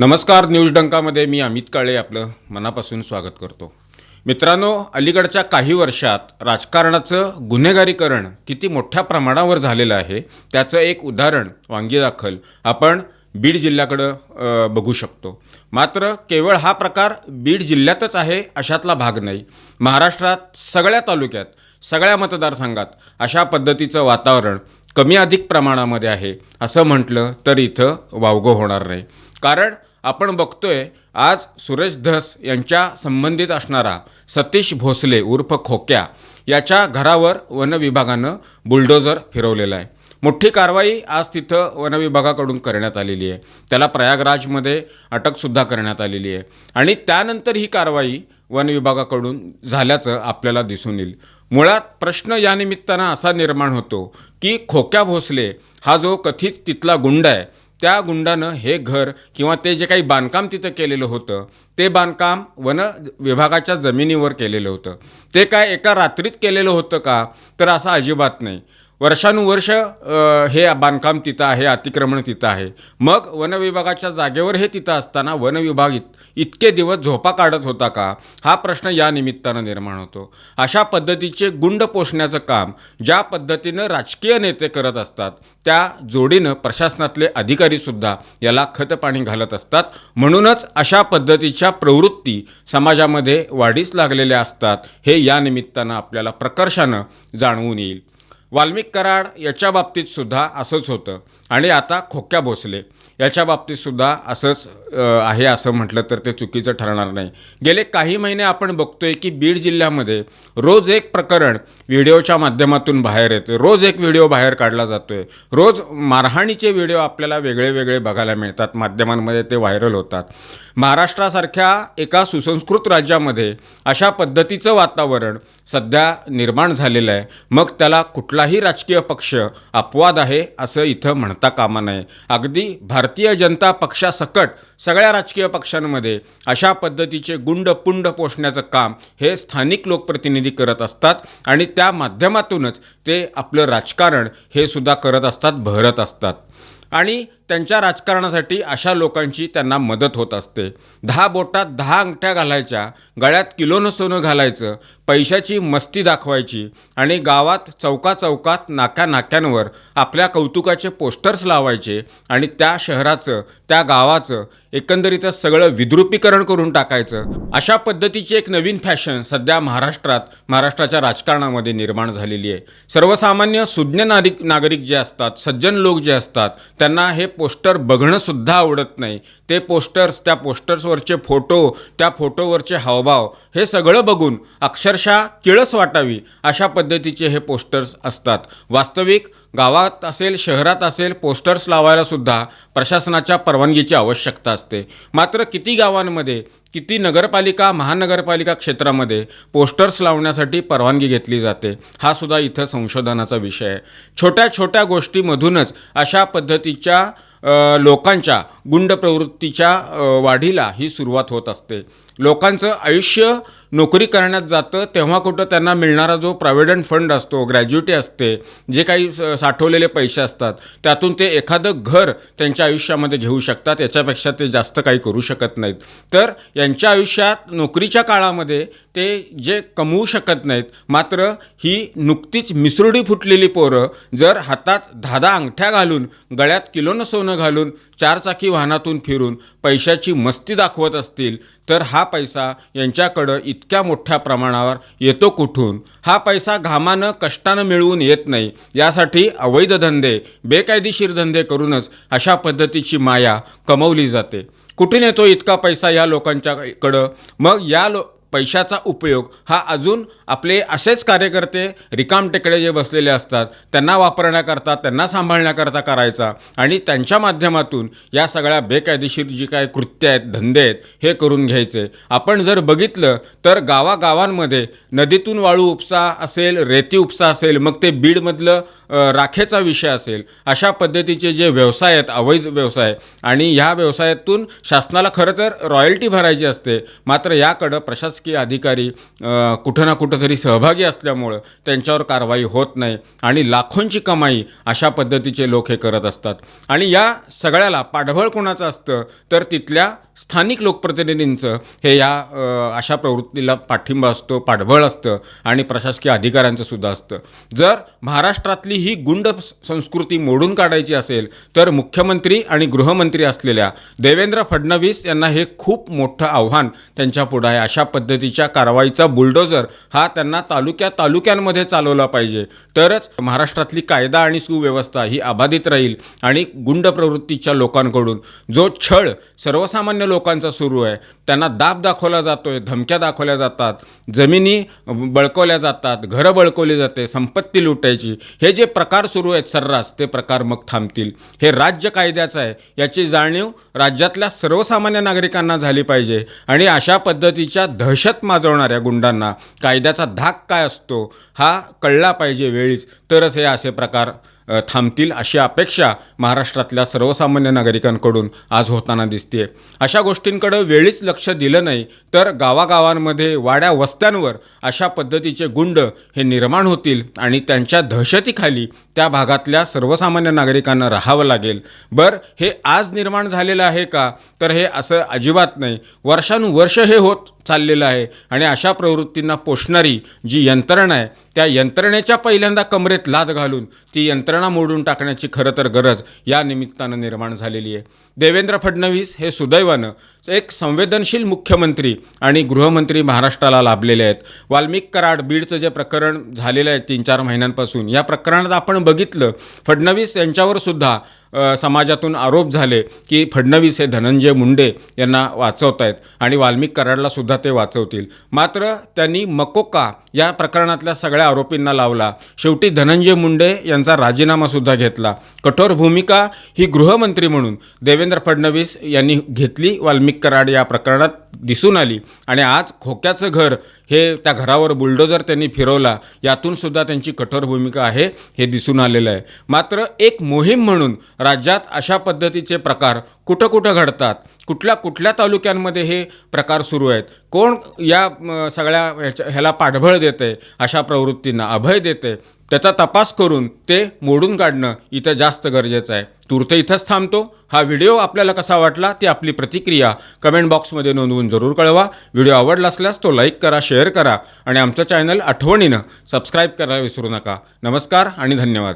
नमस्कार न्यूज डंकामध्ये मी अमित काळे आपलं मनापासून स्वागत करतो. मित्रांनो अलीकडच्या काही वर्षात राजकारणाचं गुन्हेगारीकरण किती मोठ्या प्रमाणावर झालेलं आहे त्याचं एक उदाहरण वांगी दाखल आपण बीड जिल्ह्याकडं बघू शकतो. मात्र केवळ हा प्रकार बीड जिल्ह्यातच आहे अशातला भाग नाही. महाराष्ट्रात सगळ्या तालुक्यात सगळ्या मतदारसंघात अशा पद्धतीचं वातावरण कमी अधिक प्रमाणामध्ये आहे असं म्हटलं तर इथं वावगं होणार नाही. कारण आपण बघतोय आज सुरेश धस यांच्या संबंधित असणारा सतीश भोसले उर्फ खोक्या याच्या घरावर वनविभागानं बुलडोजर फिरवलेला आहे. मोठी कारवाई आज तिथं वनविभागाकडून करण्यात आलेली आहे. त्याला प्रयागराजमध्ये अटकसुद्धा करण्यात आलेली आहे. आणि त्यानंतर ही कारवाई वनविभागाकडून झाल्याचं आपल्याला दिसून येईल. मुळात प्रश्न या निमित्तानं असा निर्माण होतो की खोक्या भोसले हा जो कथित तिथला गुंड आहे त्या गुंडानं हे घर किंवा ते जे काही बांधकाम तिथं केलेलं होतं ते बांधकाम वन विभागाच्या जमिनीवर केलेलं होतं. ते काय एका रात्रीत केलेलं होतं का? तर असं अजिबात नाही. वर्षानुवर्ष हे बांधकाम तिथं आहे अतिक्रमण तिथं आहे. मग वनविभागाच्या जागेवर हे तिथं असताना वनविभाग इत इतके दिवस झोपा काढत होता का? हा प्रश्न या निमित्तानं निर्माण होतो. अशा पद्धतीचे गुंड पोषण्याचं काम ज्या पद्धतीनं राजकीय नेते करत असतात त्या जोडीनं प्रशासनातले अधिकारीसुद्धा याला खतपाणी घालत असतात. म्हणूनच अशा पद्धतीच्या प्रवृत्ती समाजामध्ये वाढीस लागलेल्या असतात हे या निमित्तानं आपल्याला प्रकर्षानं जाणवून येईल. वाल्मिक कराड याच्या बाबतीत सुद्धा असंच होतं. आणि आता खोक्या भोसले याच्या बाबतीत सुद्धा असंच आहे असं म्हटलं तर ते चुकीचं ठरणार नाही. गेले काही महिने आपण बघतोय की बीड जिल्ह्यामध्ये रोज एक प्रकरण व्हिडिओच्या माध्यमातून बाहेर येते रोज एक व्हिडिओ बाहेर काढला जातोय. रोज मारहाणीचे व्हिडिओ आपल्याला वेगळे वेगळे बघायला मिळतात. माध्यमांमध्ये ते व्हायरल होतात. महाराष्ट्रासारख्या एका सुसंस्कृत राज्यामध्ये अशा पद्धतीचं वातावरण सध्या निर्माण झालेलं आहे. मग त्याला कुठलाही राजकीय पक्ष अपवाद आहे असं इथं म्हणता कामा नये. अगदी भारतीय जनता पक्षासकट सगळ्या राजकीय पक्षांमध्ये अशा पद्धतीचे गुंड पुंड पोषण्याचं काम हे स्थानिक लोकप्रतिनिधी करत असतात आणि त्या माध्यमातूनच ते आपलं राजकारण हे सुद्धा करत असतात भरत असतात. आणि त्यांच्या राजकारणासाठी अशा लोकांची त्यांना मदत होत असते. दहा बोटात दहा अंगठ्या घालायच्या गळ्यात किलोनं सोनं घालायचं पैशाची मस्ती दाखवायची आणि गावात चौका चौकात नाक्या नाक्यांवर आपल्या कौतुकाचे पोस्टर्स लावायचे आणि त्या शहराचं त्या गावाचं एकंदरीतच सगळं विद्रुपीकरण करून टाकायचं. अशा पद्धतीची एक नवीन फॅशन सध्या महाराष्ट्रात महाराष्ट्राच्या राजकारणामध्ये निर्माण झालेली आहे. सर्वसामान्य सुज्ञ नागरिक नागरिक जे असतात सज्जन लोक जे असतात त्यांना हे पोस्टर बघणंसुद्धा आवडत नाही. ते पोस्टर्स त्या पोस्टर्सवरचे फोटो त्या फोटोवरचे हावभाव हे सगळं बघून अक्षरशः किळस वाटावी अशा पद्धतीचे हे पोस्टर्स असतात. वास्तविक गावात असेल शहरात असेल पोस्टर्स लावायलासुद्धा प्रशासनाच्या परवानगीची आवश्यकता असते. मात्र किती गावांमध्ये किती नगरपालिका महानगरपालिका क्षेत्रामध्ये पोस्टर्स लावण्यासाठी परवानगी घेतली जाते हा सुद्धा इथं संशोधनाचा विषय आहे. छोट्या छोट्या गोष्टीमधूनच अशा पद्धतीच्या लोकांच्या गुंड प्रवृत्तीच्या वाढीला ही सुरुवात होत असते. लोकांचं आयुष्य नोकरी करण्यात जातं तेव्हा कुठं त्यांना मिळणारा जो प्रॉव्हिडंट फंड असतो ग्रॅज्युटी असते जे काही स- साठवलेले पैसे असतात त्यातून ते एखादं घर त्यांच्या आयुष्यामध्ये घेऊ शकतात याच्यापेक्षा ते जास्त काही करू शकत नाहीत. तर यांच्या आयुष्यात नोकरीच्या काळामध्ये ते जे कमवू शकत नाहीत मात्र ही नुकतीच मिसरुडी फुटलेली पोरं जर हातात धादा अंगठ्या घालून गळ्यात किलोनं सोनं घालून चारचाकी वाहनातून फिरून पैशाची मस्ती दाखवत असतील तर हा पैसा यांच्याकडं इतक्या मोठ्या प्रमाणावर येतो कुठून? हा पैसा घामानं कष्टानं मिळवून येत नाही. यासाठी अवैध धंदे बेकायदेशीर धंदे करूनच अशा पद्धतीची माया कमवली जाते. कुठून येतो इतका पैसा या लोकांच्याकडं? मग या लो पैशाचा उपयोग हा अजून आपले असेच कार्यकर्ते रिकामटेकडे जे बसलेले असतात. त्यांना वापरण्याकरता त्यांना सांभाळण्याकरता करायचा आणि त्यांच्या माध्यमातून या सगळ्या बेकायदेशीर जी काय कृत्य आहेत धंदे आहेत हे करून घ्यायचे. आपण जर बघितलं तर गावागावांमध्ये नदीतून वाळू उपसा असेल रेती उपसा असेल मग ते बीडमधलं राखेचा विषय असेल. अशा पद्धतीचे जे व्यवसाय आहेत अवैध व्यवसाय आणि ह्या व्यवसायातून शासनाला खरं तर रॉयल्टी भरायची असते. मात्र याकडं प्रशासन प्रशासकीय अधिकारी कुठं ना कुठं तरी सहभागी असल्यामुळं त्यांच्यावर कारवाई होत नाही आणि लाखोंची कमाई अशा पद्धतीचे लोक हे करत असतात. आणि या सगळ्याला पाठबळ कोणाचं असतं तर तिथल्या स्थानिक लोकप्रतिनिधींचं हे या अशा प्रवृत्तीला पाठिंबा असतो पाठबळ असतं आणि प्रशासकीय अधिकाऱ्यांचं सुद्धा असतं. जर महाराष्ट्रातली ही गुंड संस्कृती मोडून काढायची असेल तर मुख्यमंत्री आणि गृहमंत्री असलेल्या देवेंद्र फडणवीस यांना हे खूप मोठं आव्हान त्यांच्या पुढं आहे. अशा पद्धतीच्या कारवाईचा बुलडोजर हा त्यांना तालुक्या तालुक्यांमध्ये चालवला पाहिजे. तरच महाराष्ट्रातली कायदा आणि सुव्यवस्था ही अबाधित राहील आणि गुंड प्रवृत्तीच्या लोकांकडून. जो छळ सर्वसामान्य लोकांचा सुरू आहे त्यांना दाब दाखवला जातोय धमक्या दाखवल्या जातात जमिनी बळकवल्या जातात घरं बळकवली जाते संपत्ती लुटायची. हे जे प्रकार सुरू आहेत सर्रास ते प्रकार मग थांबतील. हे राज्य कायद्याचं आहे याची जाणीव राज्यातल्या सर्वसामान्य नागरिकांना झाली पाहिजे. आणि अशा पद्धतीच्या दहशत माजवणाऱ्या गुंडांना कायद्याचा धाक काय असतो हा कळला पाहिजे वेळीच. तरच हे असे प्रकार थांबतील अशी अपेक्षा महाराष्ट्रातल्या सर्वसामान्य नागरिकांकडून आज होताना दिसते अशा गोष्टींकडे वेळीच लक्ष दिलं नाही तर गावागावांमध्ये वाड्या वस्त्यांवर अशा पद्धतीचे गुंड हे निर्माण होतील आणि त्यांच्या दहशतीखाली त्या भागातल्या सर्वसामान्य नागरिकांना राहावं लागेल. बरं हे आज निर्माण झालेलं आहे का? तर हे असं अजिबात नाही. वर्षानुवर्ष हे होत चाललेलं आहे आणि अशा प्रवृत्तींना पोषणारी जी यंत्रणा आहे त्या यंत्रणेच्या पहिल्यांदा कमरेत लाद घालून ती यंत्रणा मोडून टाकण्याची खरं तर गरज या निमित्तानं निर्माण झालेली आहे. देवेंद्र फडणवीस हे सुदैवानं एक संवेदनशील मुख्यमंत्री आणि गृहमंत्री महाराष्ट्राला लाभलेले आहेत. वाल्मिक कराड बीडचं जे प्रकरण झालेलं आहे तीन चार महिन्यांपासून या प्रकरणात आपण बघितलं फडणवीस यांच्यावर सुद्धा समाजातून आरोप झाले की फडणवीस हे धनंजय मुंडे यांना वाचवत आहेत आणि वाल्मिक कराडला सुद्धा ते वाचवतील. मात्र त्यांनी मकोका या प्रकरणातल्या सगळ्या आरोपींना लावला. शेवटी धनंजय मुंडे यांचा राजीनामासुद्धा घेतला. कठोर भूमिका ही गृहमंत्री म्हणून देवेंद्र फडणवीस यांनी घेतली वाल्मिक कराड या प्रकरणात दिसून आली. आणि आज खोक्याचं घर हे त्या घरावर बुलडोजर त्यांनी फिरवला यातून सुद्धा त्यांची कठोर भूमिका आहे हे दिसून आलेलं आहे. मात्र एक मोहीम म्हणून राज्यात अशा पद्धतीचे प्रकार कुठं कुठं घडतात? कुठल्या कुठल्या तालुक्यांमध्ये हे प्रकार सुरू आहेत? कोण या सगळ्या ह्याच्या ह्याला पाठबळ देते अशा प्रवृत्तींना? अभय देते त्याचा तपास करून ते मोडून काढणं इथं जास्त गरजेचं आहे. तूर्त इथंच थांबतो. हा व्हिडिओ आपल्याला कसा वाटला? ती आपली प्रतिक्रिया कमेंट बॉक्समध्ये नोंदवून जरूर कळवा. व्हिडिओ आवडला असल्यास तो लाईक करा शेअर करा आणि आमचं चॅनल आठवणीनं सबस्क्राईब करायला विसरू नका. नमस्कार आणि धन्यवाद.